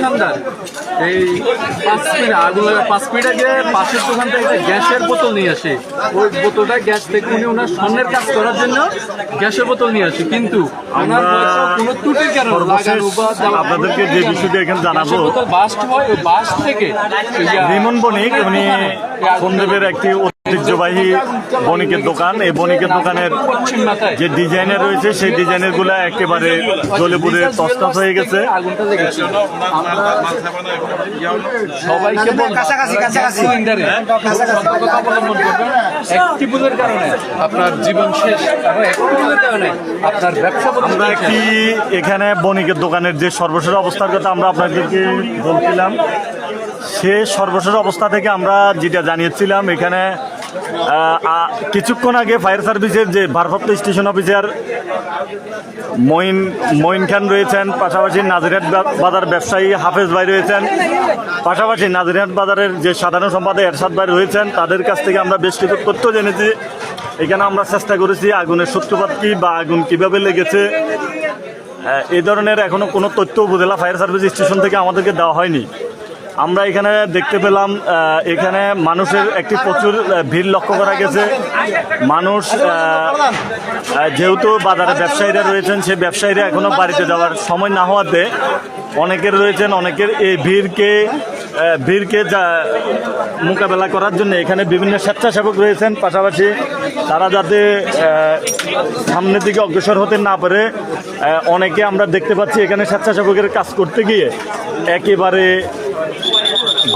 দোকানদার। এই পাঁচ মিনিট আগুন লাগা পাঁচ মিনিট আগে পাশের দোকান থেকে একটা গ্যাসের বোতল নিয়ে আসে। ওই বোতলটা গ্যাস থেকে উনি ওনার স্বর্ণের কাজ করার জন্য গ্যাসের বোতল নিয়ে আসে। কিন্তু ওনার হয়তো কোনো ত্রুটির কারণে লাগানো বা আপনাদেরকে যে বিষয়টি এখানে জানাব বাস্ট হয় ওই বাস্ট থেকে রিমন বণিক উনি সন্দেবের একটি ঐতিহ্যবাহী বণিকের দোকান। এই বণিকের দোকানের পশ্চিম মাথায় যে ডিজাইনের রয়েছে সেই ডিজাইনেরগুলা একেবারে জ্বলে পুড়ে তসতস হয়ে গেছে। সবাইকে একটি কারণে আপনার জীবন শেষ। কারণে আপনার ব্যবসা আমরা একটি এখানে বণিকের দোকানের যে সর্বশেষ অবস্থার কথা আমরা আপনাদেরকে বলছিলাম সে সর্বশেষ অবস্থা থেকে আমরা যেটা জানিয়েছিলাম এখানে কিছুক্ষণ আগে ফায়ার সার্ভিসের যে ভারপ্রাপ্ত স্টেশন অফিসার মঈন মঈন খান রয়েছেন পাশাপাশি নাজিরহাট বাজার ব্যবসায়ী হাফেজ ভাই রয়েছেন পাশাপাশি নাজিরহাট বাজারের যে সাধারণ সম্পাদক এরশাদ ভাই রয়েছেন তাদের কাছ থেকে আমরা বেশ কিছু তথ্য জেনেছি। এখানে আমরা চেষ্টা করেছি আগুনের সূত্রপাত কী বা আগুন কীভাবে লেগেছে আহ, এই ধরনের এখনও কোনো তথ্য উপজেলা ফায়ার সার্ভিস স্টেশন থেকে আমাদেরকে দেওয়া হয়নি। আমরা এখানে দেখতে পেলাম এখানে মানুষের একটি প্রচুর ভিড় লক্ষ্য করা গেছে। মানুষ যেহেতু বাজারে ব্যবসায়ীরা রয়েছেন সেই ব্যবসায়ীরা এখনও বাড়িতে যাওয়ার সময় না হওয়াতে অনেকের রয়েছেন, অনেকের এই ভিড়কে ভিড়কে মোকাবেলা করার জন্য এখানে বিভিন্ন স্বেচ্ছাসেবক রয়েছেন। পাশাপাশি তারা যাতে সামনের দিকে অগ্রসর হতে না পারে অনেকে আমরা দেখতে পাচ্ছি এখানে স্বেচ্ছাসেবকের কাজ করতে গিয়ে একেবারে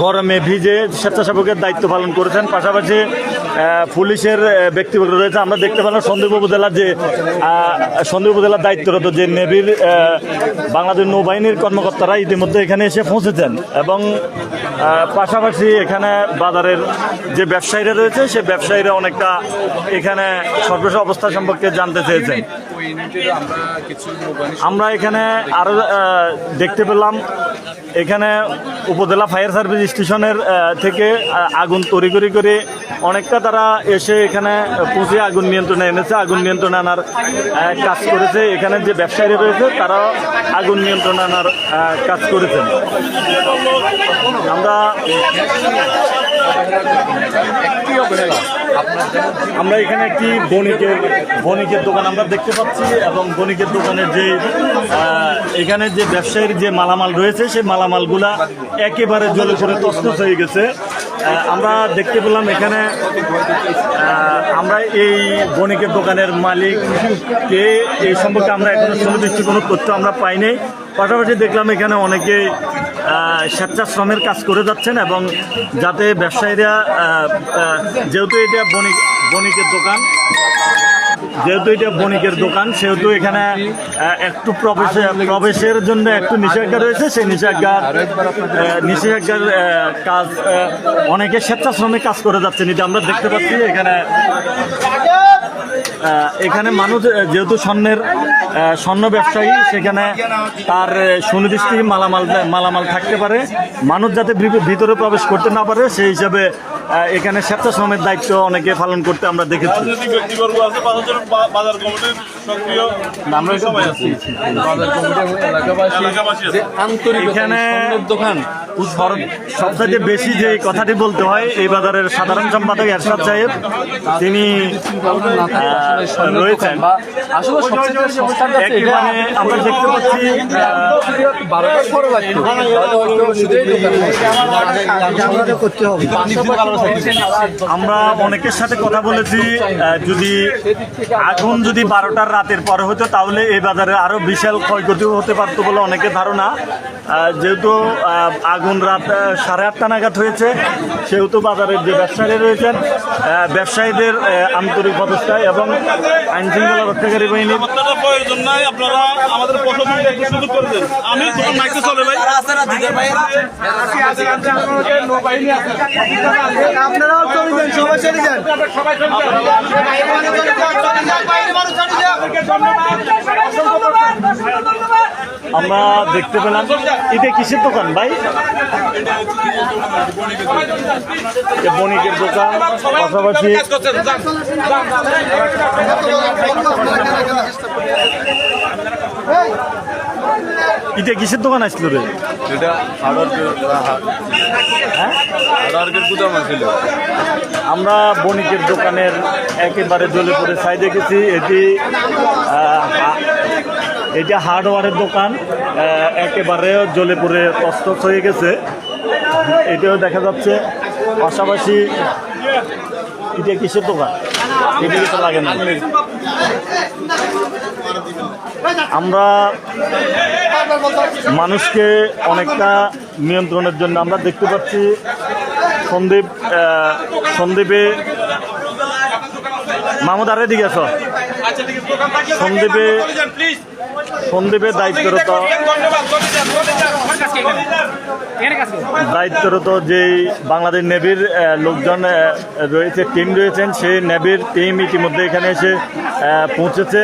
গরমে ভিজে স্বেচ্ছাসেবকের দায়িত্ব পালন করেছেন। পাশাপাশি পুলিশের ব্যক্তিগত রয়েছে। আমরা দেখতে পেলাম সন্দীপ উপজেলার যে সন্দীপ উপজেলার দায়িত্বরত যে নেভির বাংলাদেশ নৌবাহিনীর কর্মকর্তারা ইতিমধ্যে এখানে এসে পৌঁছেছেন। এবং পাশাপাশি এখানে বাজারের যে ব্যবসায়ীরা রয়েছে, সে ব্যবসায়ীরা অনেকটা এখানে সর্বশেষ অবস্থা সম্পর্কে জানতে চেয়েছেন। আমরা এখানে আরও দেখতে পেলাম, এখানে উপজেলা ফায়ার সার্ভিস স্টেশনের থেকে আগুন তড়িঘড়ি করে অনেকটা তারা এসে এখানে পৌঁছে আগুন নিয়ন্ত্রণে এনেছে, আগুন নিয়ন্ত্রণে আনার কাজ করেছে। এখানে যে ব্যবসায়ীরা রয়েছে, তারাও আগুন নিয়ন্ত্রণে আনার কাজ করেছেন। আমরা আমরা এখানে একটি বণিকের বণিকের দোকান আমরা দেখতে পাচ্ছি এবং বণিকের দোকানের যে এখানে যে ব্যবসায়ীর যে মালামাল রয়েছে, সেই মালামালগুলা একেবারে জলে পড়ে তস্তস হয়ে গেছে। আমরা দেখতে পেলাম এখানে আমরা এই বণিকের দোকানের মালিক কে এই সম্পর্কে আমরা এখনও সুনির্দিষ্ট কোনো তথ্য আমরা পাইনি পাশাপাশি দেখলাম এখানে অনেকে স্বেচ্ছাশ্রমের কাজ করে যাচ্ছেন এবং যাতে ব্যবসায়ীরা যেহেতু এটা বণিক বণিকের দোকান যেহেতু এটা বণিকের দোকান সেহেতু এখানে একটু প্রবেশে প্রবেশের জন্য একটু নিষেধাজ্ঞা রয়েছে। সেই নিষেধাজ্ঞার আহ, নিষেধাজ্ঞার কাজ অনেকে স্বেচ্ছাশ্রমে কাজ করে যাচ্ছেন। এটা আমরা দেখতে পাচ্ছি এখানে এখানে মানুষ যেহেতু স্বর্ণের স্বর্ণ ব্যবসায়ী সেখানে তার সুনির্দিষ্ট মালামাল মালামাল থাকতে পারে। মানুষ যাতে ভিতরে প্রবেশ করতে না পারে সেই হিসাবে এখানে স্বেচ্ছাশ্রমের দায়িত্ব অনেকে পালন করতে আমরা দেখেছি। এখানে দোকান। সবচেয়ে বেশি যে কথাটি বলতে হয় এই বাজারের সাধারণ সম্পাদক এরশাদ সাহেব। তিনি না থাকে আসলে স্বর্ণের দোকান বা আসলে সবচেয়ে সস্তার কাছে এটা আমরা দেখতে পাচ্ছি বারোটার পরে লাগতো তাহলে হয়তো শুধু এই দোকানে আমরা অনেকের সাথে কথা বলেছি যদি আগুন যদি বারোটার রাতের পরে হতো তাহলে এই বাজারে আরও বিশাল ক্ষয়ক্ষতি হতে পারতো বলে অনেকে ধারণা। যেহেতু আহ, আগুন রাত সাড়ে আটটা নাগাদ হয়েছে সেহেতু বাজারের যে ব্যবসায়ী রয়েছেন ব্যবসায়ীদের আন্তরিক প্রচেষ্টায় এবং আইন শৃঙ্খলা রক্ষাকারী আপনারা প্রয়োজন নাই আপনারা আমাদের প্রশাসনকে একটু সুযোগ করে দেন। আমি তোমার মাইকে চলে ভাই। আপনারাও চলে যান সবাই চলে যান আমরা দেখতে পেলাম এটা কিসের দোকান ভাই? বণিকের দোকান পাশাপাশি এটা কিসের দোকান আসছিল রে? এটা হার্ডওয়ার্কের গুদাম ছিল আমরা বণিকের দোকানের একেবারে জ্বলে পড়ে ছাই দেখেছি। এটি এটা হার্ডওয়ারের দোকান। একেবারে জ্বলে পড়ে তস্তস হয়ে গেছে। এটাও দেখা যাচ্ছে। পাশাপাশি এটা কিসের দোকান? এদিকে তো লাগে না? আমরা মানুষকে অনেকটা নিয়ন্ত্রণের জন্য আমরা দেখতে পাচ্ছি সন্দীপ সন্দীপে মাহমুদ, আরে দিকে আছো ঠিক আছে দোকান থাকলে সন্দীপে সন্দীপের সন্দীপে দায়িত্বরত দায়িত্বরত যেই বাংলাদেশ নেভির লোকজন রয়েছে টিম রয়েছেন, সেই নেভির টিম ইতিমধ্যে এখানে এসে পৌঁছেছে।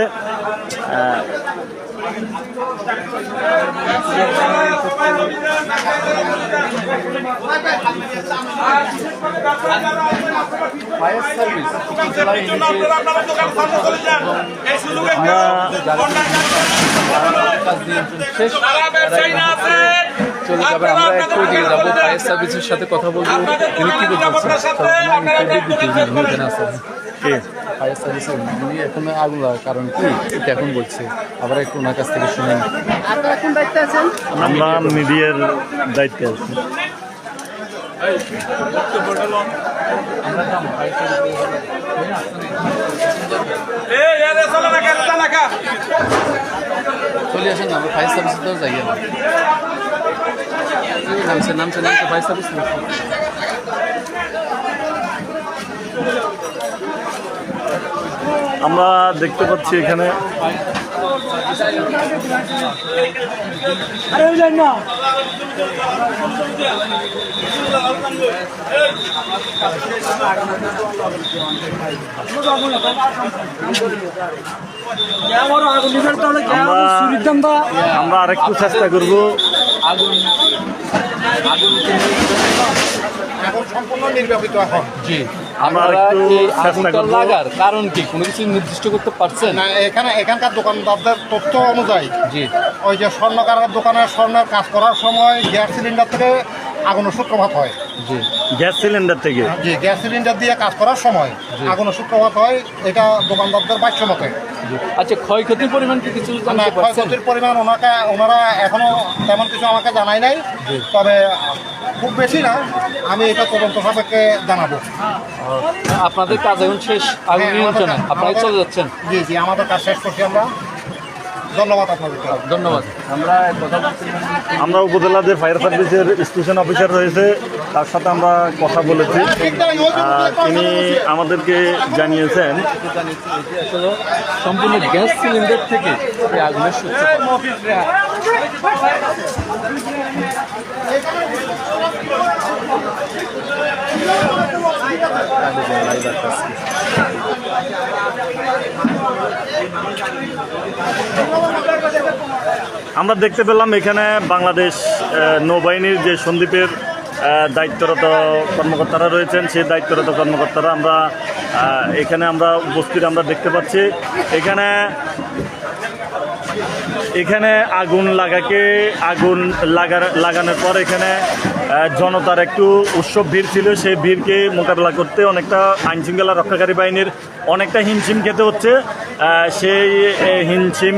আমরা শেষ চলে যাবে আমরা একটু যাব ফায়ার সার্ভিসের সাথে কথা বলব। তিনি কি বলছেন কে? ফায়ার সার্ভিসের উনি এখন কারণ কি? এটা এখন বলছে। আবার একটু ওনার কাছ থেকে শুনেন আপনারা কোন দায়িত্বে আছেন? আমরা মিডিয়ার দায়িত্বে আছি। এই এরে চলে আসেন না ফায়ার সার্ভিস তো যাই নামছে নামছে নামছে ফায়ার সার্ভিস আমরা দেখতে পাচ্ছি এখানে আমরা আরেকটু চেষ্টা করব। আগুন আগুন এখন সম্পূর্ণ নির্বাপিত এখন। জি। চেষ্টা আগুনটা লাগার কারণ কি? কোনো কিছু নির্দিষ্ট করতে পারছেন? না এখানে এখানকার দোকানদারদের তথ্য অনুযায়ী জি। ওই যে স্বর্ণকারের দোকানের স্বর্ণের কাজ করার সময় গ্যাস সিলিন্ডার থেকে আগুনের সূত্রপাত হয়। জি। গ্যাস সিলিন্ডার থেকে? যে গ্যাস সিলিন্ডার দিয়ে কাজ করার সময় আগুনের সূত্রপাত হয় এটা দোকানদারদের বাক্য মতে। আচ্ছা ক্ষয়ক্ষতির পরিমাণ কি কিছু মানে ক্ষয়ক্ষতির পরিমাণ ওনাকে ওনারা এখনও তেমন কিছু আমাকে জানাই নাই তবে খুব বেশি না আমি এটা তদন্ত সাপেক্ষে জানাব। আপনাদের কাজ এখন শেষ আগুন হ্যাঁ, নিয়ন্ত্রণে। আপনারা চলে যাচ্ছেন। জি জি আমাদের কাজ শেষ করছি আমরা। ধন্যবাদ আপনাদেরকে। ধন্যবাদ। আমরা আমরা উপজেলা যে ফায়ার সার্ভিসের স্টেশন অফিসার রয়েছে তার সাথে আমরা কথা বলেছি। তিনি আমাদেরকে জানিয়েছেন। সম্পূর্ণ গ্যাস সিলিন্ডার থেকে আগুনের সূত্রপাত। আমরা দেখতে পেলাম এখানে বাংলাদেশ নৌবাহিনীর যে সন্দীপের দায়িত্বরত কর্মকর্তারা রয়েছেন, সেই দায়িত্বরত কর্মকর্তারা আমরা এখানে আমরা উপস্থিত আমরা দেখতে পাচ্ছি। এখানে এখানে আগুন লাগাকে, আগুন লাগার, লাগানোর পর এখানে জনতার একটু উৎসব ভিড় ছিল। সেই ভিড়কে মোকাবেলা করতে অনেকটা আইনশৃঙ্খলা রক্ষাকারী বাহিনীর অনেকটা হিমশিম খেতে হচ্ছে। সেই হিমশিম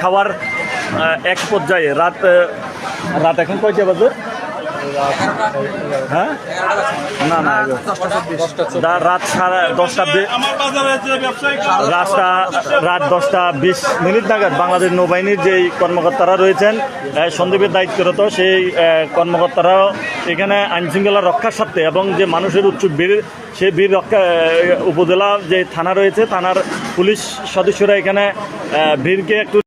খাওয়ার এক পর্যায়ে রাত রাত এখন কয়টা বাজে? হ্যাঁ? রাত সাড়ে দশটা যে রাত দশটা বিশ মিনিট নাগাদ বাংলাদেশ নৌবাহিনীর যেই কর্মকর্তারা রয়েছেন সন্দীপের দায়িত্বরত সেই কর্মকর্তারাও এখানে আইনশৃঙ্খলা রক্ষার স্বার্থে এবং যে মানুষের উচ্চ ভিড় সেই ভিড় রক্ষা উপজেলা যে থানা রয়েছে, থানার পুলিশ সদস্যরা এখানে ভিড়কে একটু